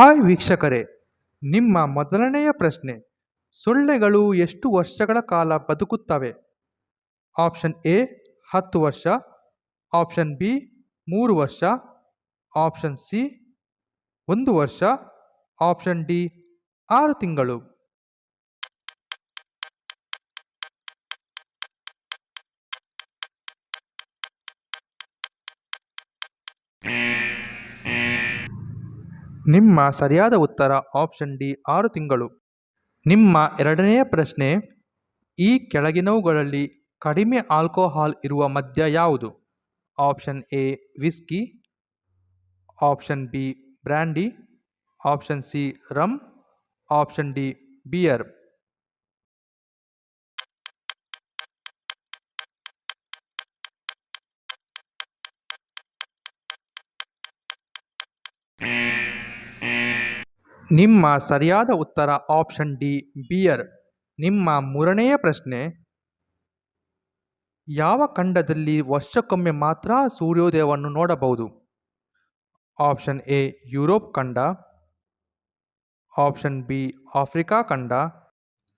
Hi ವೀಕ್ಷಕರೇ, ನಿಮ್ಮ ಮೊದಲನೆಯ ಪ್ರಶ್ನೆ, ಸೊಳ್ಳೆಗಳು ಎಷ್ಟು ವರ್ಷಗಳ ಕಾಲ ಬದುಕುತ್ತವೆ? ಆಪ್ಷನ್ ಎ, ಹತ್ತು ವರ್ಷ, ಆಪ್ಷನ್ ಬಿ, ಮೂರು ವರ್ಷ, ಆಪ್ಷನ್ ಸಿ, ಒಂದು ವರ್ಷ, ಆಪ್ಷನ್ ಡಿ, ಆರು ತಿಂಗಳು. ನಿಮ್ಮ ಸರಿಯಾದ ಉತ್ತರ ಆಪ್ಷನ್ ಡಿ ಆರು ತಿಂಗಳು. ನಿಮ್ಮ ಎರಡನೆಯ ಪ್ರಶ್ನೆ, ಈ ಕೆಳಗಿನವುಗಳಲ್ಲಿ ಕಡಿಮೆ ಆಲ್ಕೋಹಾಲ್ ಇರುವ ಮದ್ಯ ಯಾವುದು? Option A whisky option B brandy option C rum option D beer ನಿಮ್ಮ ಸರಿಯಾದ ಉತ್ತರ ಆಪ್ಷನ್ ಡಿ, ಬಿಯರ್. ನಿಮ್ಮ ಮೂರನೆಯ ಪ್ರಶ್ನೆ, ಯಾವ ಖಂಡದಲ್ಲಿ ವರ್ಷಕ್ಕೊಮ್ಮೆ ಮಾತ್ರ ಸೂರ್ಯೋದಯವನ್ನು ನೋಡಬಹುದು? ಆಪ್ಷನ್ ಎ, ಯುರೋಪ್ ಖಂಡ. ಆಪ್ಷನ್ ಬಿ, ಆಫ್ರಿಕಾ ಖಂಡ.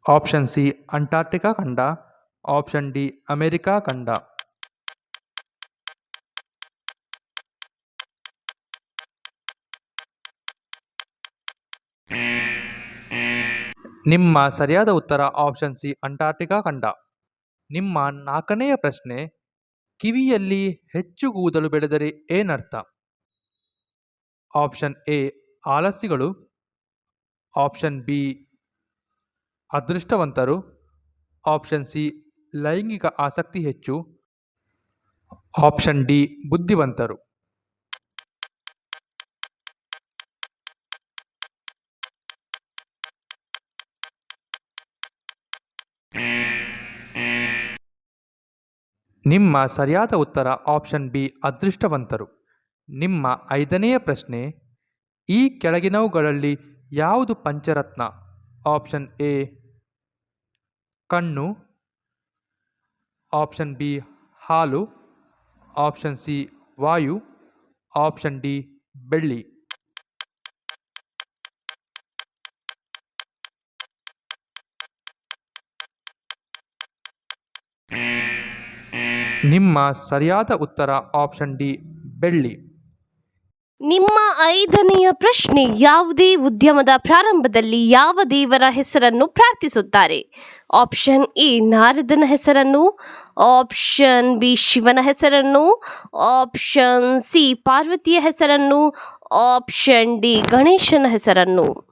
ಆಪ್ಷನ್ ಸಿ ಅಂಟಾರ್ಟಿಕಾ ಖಂಡ. ಆಪ್ಷನ್ ಡಿ, ಅಮೆರಿಕಾ ಖಂಡ. ನಿಮ್ಮ ಸರಿಯಾದ ಉತ್ತರ ಆಪ್ಷನ್ ಸಿ ಅಂಟಾರ್ಟಿಕಾ ಖಂಡ ನಿಮ್ಮ ನಾಲ್ಕನೆಯ ಪ್ರಶ್ನೆ, ಕಿವಿಯಲ್ಲಿ ಹೆಚ್ಚು ಕೂದಲು ಬೆಳೆದರೆ ಏನರ್ಥ? ಆಪ್ಷನ್ ಎ ಆಲಸಿಗಳು ಆಪ್ಷನ್ ಬಿ ಅದೃಷ್ಟವಂತರು. ಆಪ್ಷನ್ ಸಿ ಲೈಂಗಿಕ ಆಸಕ್ತಿ ಹೆಚ್ಚು. ಆಪ್ಷನ್ ಡಿ ಬುದ್ಧಿವಂತರು. ನಿಮ್ಮ ಸರಿಯಾದ ಉತ್ತರ ಆಪ್ಷನ್ ಬಿ ಅದೃಷ್ಟವಂತರು. ನಿಮ್ಮ ಐದನೆಯ ಪ್ರಶ್ನೆ, ಈ ಕೆಳಗಿನವುಗಳಲ್ಲಿ ಯಾವುದು ಪಂಚರತ್ನ? ಆಪ್ಷನ್ ಎ, ಕಣ್ಣು. ಆಪ್ಷನ್ ಬಿ, ಹಾಲು. ಆಪ್ಷನ್ ಸಿ, ವಾಯು. ಆಪ್ಷನ್ ಡಿ, ಬೆಳ್ಳಿ. ನಿಮ್ಮ ಸರಿಯಾದ ಉತ್ತರ ಆಪ್ಷನ್ ಡಿ, ಬೆಳ್ಳಿ. ನಿಮ್ಮ ಐದನೆಯ ಪ್ರಶ್ನೆ, ಯಾವುದೇ ಉದ್ಯಮದ ಪ್ರಾರಂಭದಲ್ಲಿ ಯಾವ ದೇವರ ಹೆಸರನ್ನು ಪ್ರಾರ್ಥಿಸುತ್ತಾರೆ? ಆಪ್ಷನ್ ಎ, ನಾರದನ ಹೆಸರನ್ನು. ಆಪ್ಷನ್ ಬಿ, ಶಿವನ ಹೆಸರನ್ನು. ಆಪ್ಷನ್ ಸಿ, ಪಾರ್ವತಿಯ ಹೆಸರನ್ನು. ಆಪ್ಷನ್ ಡಿ, ಗಣೇಶನ ಹೆಸರನ್ನು.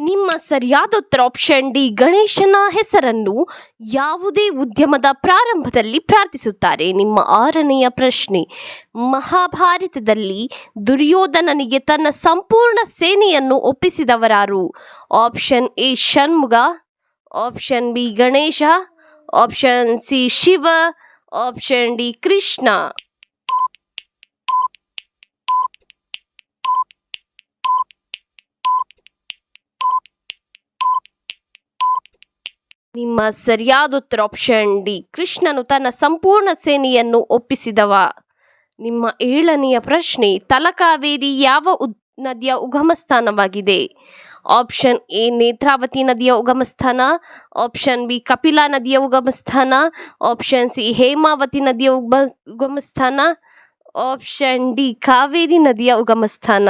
ನಿಮ್ಮ ಸರಿಯಾದ ಉತ್ತರ ಆಪ್ಷನ್ ಡಿ ಗಣೇಶನ ಹೆಸರನ್ನು ಯಾವುದೇ ಉದ್ಯಮದ ಪ್ರಾರಂಭದಲ್ಲಿ ಪ್ರಾರ್ಥಿಸುತ್ತಾರೆ. ನಿಮ್ಮ ಆರನೆಯ ಪ್ರಶ್ನೆ, ಮಹಾಭಾರತದಲ್ಲಿ ದುರ್ಯೋಧನನಿಗೆ ತನ್ನ ಸಂಪೂರ್ಣ ಸೇನೆಯನ್ನು ಒಪ್ಪಿಸಿದವರಾರು? Option A Shanmuga option B Ganesha option C Shiva option D Krishna. ನಿಮ್ಮ ಸರಿಯಾದ ಉತ್ತರ ಆಪ್ಷನ್ ಡಿ. ಕೃಷ್ಣನು ತನ್ನ ಸಂಪೂರ್ಣ ಸೇನೆಯನ್ನು ಒಪ್ಪಿಸಿದವ. ನಿಮ್ಮ ಏಳನೆಯ ಪ್ರಶ್ನೆ, ತಲಕಾವೇರಿ ಯಾವ ಉದ್, ನದಿಯ ಉಗಮ ಸ್ಥಾನವಾಗಿದೆ ಆಪ್ಷನ್ ಎ, ನೇತ್ರಾವತಿ ನದಿಯ ಉಗಮ ಸ್ಥಾನ ಆಪ್ಷನ್ ಬಿ, ಕಪಿಲಾ ನದಿಯ ಉಗಮ ಸ್ಥಾನ ಆಪ್ಷನ್ ಸಿ, ಹೇಮಾವತಿ ನದಿಯ ಉಗಮ ಉಗಮ ಸ್ಥಾನ ಆಪ್ಷನ್ ಡಿ, ಕಾವೇರಿ ನದಿಯ ಉಗಮ ಸ್ಥಾನ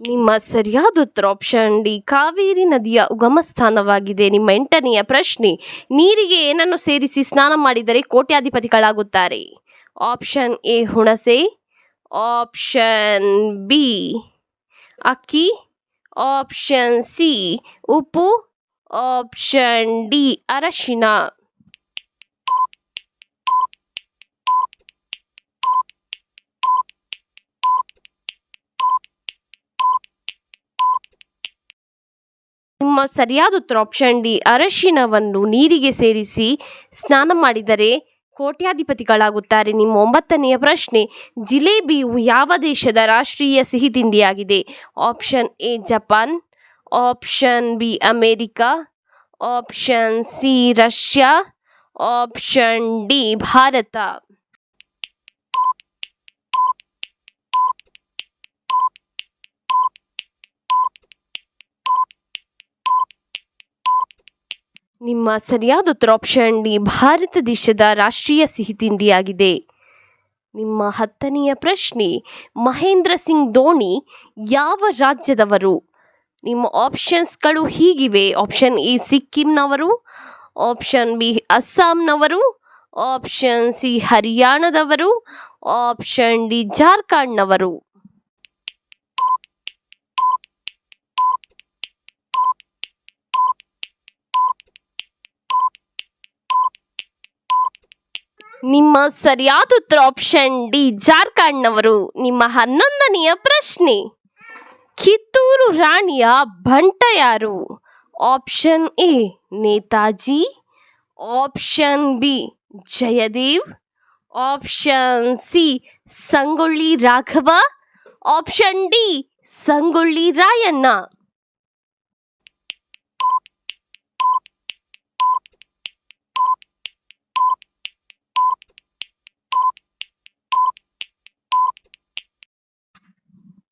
ನಿಮ್ಮ ಸರಿಯಾದ ಉತ್ತರ ಆಪ್ಷನ್ ಡಿ, ಕಾವೇರಿ ನದಿಯ ಉಗಮ ಸ್ಥಾನವಾಗಿದೆ. ನಿಮ್ಮ ಎಂಟನೆಯ ಪ್ರಶ್ನೆ, ನೀರಿಗೆ ಏನನ್ನು ಸೇರಿಸಿ ಸ್ನಾನ ಮಾಡಿದರೆ ಕೋಟ್ಯಾಧಿಪತಿಗಳಾಗುತ್ತಾರೆ? ಆಪ್ಷನ್ ಎ, ಹುಣಸೆ. ಆಪ್ಷನ್ ಬಿ, ಅಕ್ಕಿ. ಆಪ್ಷನ್ ಸಿ, ಉಪ್ಪು. ಆಪ್ಷನ್ ಡಿ, ಅರಶಿನ. ನಿಮ್ಮ ಸರಿಯಾದ ಉತ್ತರ ಆಪ್ಷನ್ ಡಿ ಅರಶಿನವನ್ನು ನೀರಿಗೆ ಸೇರಿಸಿ ಸ್ನಾನ ಮಾಡಿದರೆ ಕೋಟ್ಯಾಧಿಪತಿಗಳಾಗುತ್ತಾರೆ. ನಿಮ್ಮ ಒಂಬತ್ತನೆಯ ಪ್ರಶ್ನೆ, ಜಿಲೇಬಿಯು ಯಾವ ದೇಶದ ರಾಷ್ಟ್ರೀಯ ಸಿಹಿ ತಿಂಡಿಯಾಗಿದೆ? Option A Japan option B America option C Russia option D Bharat. ನಿಮ್ಮ ಸರಿಯಾದ ಉತ್ತರ ಆಪ್ಷನ್ ಡಿ ಭಾರತ ದೇಶದ ರಾಷ್ಟ್ರೀಯ ಸಿಹಿ ತಿಂಡಿಯಾಗಿದೆ. ನಿಮ್ಮ ಹತ್ತನೆಯ ಪ್ರಶ್ನೆ, ಮಹೇಂದ್ರ ಸಿಂಗ್ ಧೋನಿ ಯಾವ ರಾಜ್ಯದವರು? ನಿಮ್ಮ ಆಪ್ಷನ್ಸ್ಗಳು ಹೀಗಿವೆ. ಆಪ್ಷನ್ ಎ, ಸಿಕ್ಕಿಂನವರು ಆಪ್ಷನ್ ಬಿ, ಅಸ್ಸಾಂನವರು ಆಪ್ಷನ್ ಸಿ, ಹರಿಯಾಣದವರು ಆಪ್ಷನ್ ಡಿ, ಜಾರ್ಖಂಡ್ನವರು. ನಿಮ್ಮ ಸರಿಯಾದ ಉತ್ತರ ಆಪ್ಷನ್ ಡಿ, ಜಾರ್ಖಂಡ್ನವರು ನಿಮ್ಮ ಹನ್ನೊಂದನೆಯ ಪ್ರಶ್ನೆ. ಕಿತ್ತೂರು ರಾಣಿಯ ಭಂಟ ಯಾರು? Option A, Netaji. Option B, Jaydev. Option C, Sangolli Raghava. Option D, Sangolli Rayanna.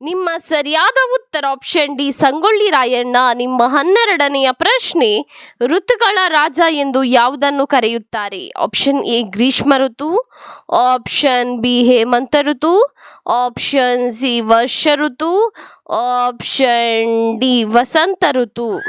ನಿಮ್ಮ ಸರಿಯಾದ ಉತ್ತರ ಆಪ್ಷನ್ ಡಿ ಸಂಗೊಳ್ಳಿ ರಾಯಣ್ಣ. ನಿಮ್ಮ ಹನ್ನೆರಡನೆಯ ಪ್ರಶ್ನೆ, ಋತುಗಳ ರಾಜ ಎಂದು ಯಾವುದನ್ನು ಕರೆಯುತ್ತಾರೆ? ಆಪ್ಷನ್ ಎ, ಗ್ರೀಷ್ಮ ಋತು ಆಪ್ಷನ್ ಬಿ, ಹೇಮಂತ ಋತು ಆಪ್ಷನ್ ಸಿ, ವರ್ಷ ಋತು ಆಪ್ಷನ್ ಡಿ, ವಸಂತ ಋತು.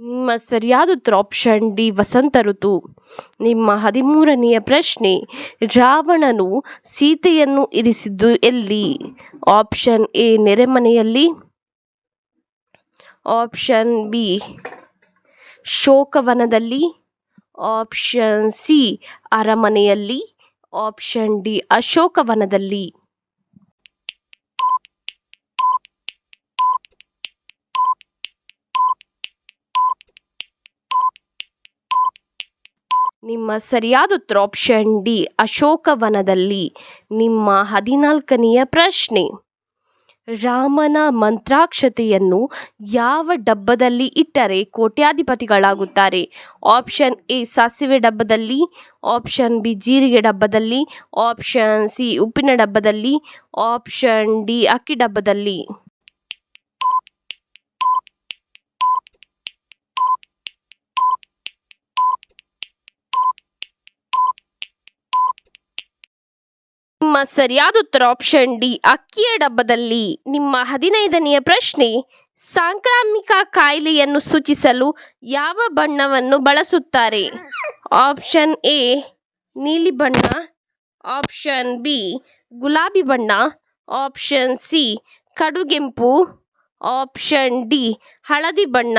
ನಿಮ್ಮ ಸರಿಯಾದ ಉತ್ತರ ಆಪ್ಷನ್ ಡಿ ವಸಂತ ಋತು, ನಿಮ್ಮ ಹದಿಮೂರನೆಯ ಪ್ರಶ್ನೆ, ರಾವಣನು ಸೀತೆಯನ್ನು ಇರಿಸಿದ್ದು ಎಲ್ಲಿ? ಆಪ್ಷನ್ ಎ, ನೆರೆಮನೆಯಲ್ಲಿ. ಆಪ್ಷನ್ ಬಿ, ಶೋಕವನದಲ್ಲಿ. ಆಪ್ಷನ್ ಸಿ, ಅರಮನೆಯಲ್ಲಿ. ಆಪ್ಷನ್ ಡಿ, ಅಶೋಕವನದಲ್ಲಿ. ನಿಮ್ಮ ಸರಿಯಾದ ಉತ್ತರ ಆಪ್ಷನ್ ಡಿ ಅಶೋಕವನದಲ್ಲಿ. ನಿಮ್ಮ ಹದಿನಾಲ್ಕನೆಯ ಪ್ರಶ್ನೆ. ರಾಮನ ಮಂತ್ರಾಕ್ಷತೆಯನ್ನು ಯಾವ ಡಬ್ಬದಲ್ಲಿ ಇಟ್ಟರೆ ಕೋಟ್ಯಾಧಿಪತಿಗಳಾಗುತ್ತಾರೆ? ಆಪ್ಷನ್ ಎ ಸಾಸಿವೆ ಡಬ್ಬದಲ್ಲಿ. ಆಪ್ಷನ್ ಬಿ ಜೀರಿಗೆ ಡಬ್ಬದಲ್ಲಿ. ಆಪ್ಷನ್ ಸಿ ಉಪ್ಪಿನ ಡಬ್ಬದಲ್ಲಿ. ಆಪ್ಷನ್ ಡಿ ಅಕ್ಕಿ ಡಬ್ಬದಲ್ಲಿ. ಸರಿಯಾದ ಉತ್ತರ ಆಪ್ಷನ್ ಡಿ ಅಕ್ಕಿಯ ಡಬ್ಬದಲ್ಲಿ ನಿಮ್ಮ ಹದಿನೈದನೆಯ ಪ್ರಶ್ನೆ, ಸಾಂಕ್ರಾಮಿಕ ಕಾಯಿಲೆಯನ್ನು ಸೂಚಿಸಲು ಯಾವ ಬಣ್ಣವನ್ನು ಬಳಸುತ್ತಾರೆ? ಆಪ್ಷನ್ ಎ ನೀಲಿ ಬಣ್ಣ ಆಪ್ಷನ್ ಬಿ ಗುಲಾಬಿ ಬಣ್ಣ ಆಪ್ಷನ್ ಸಿ ಕಡುಗೆಂಪು ಆಪ್ಷನ್ ಡಿ ಹಳದಿ ಬಣ್ಣ.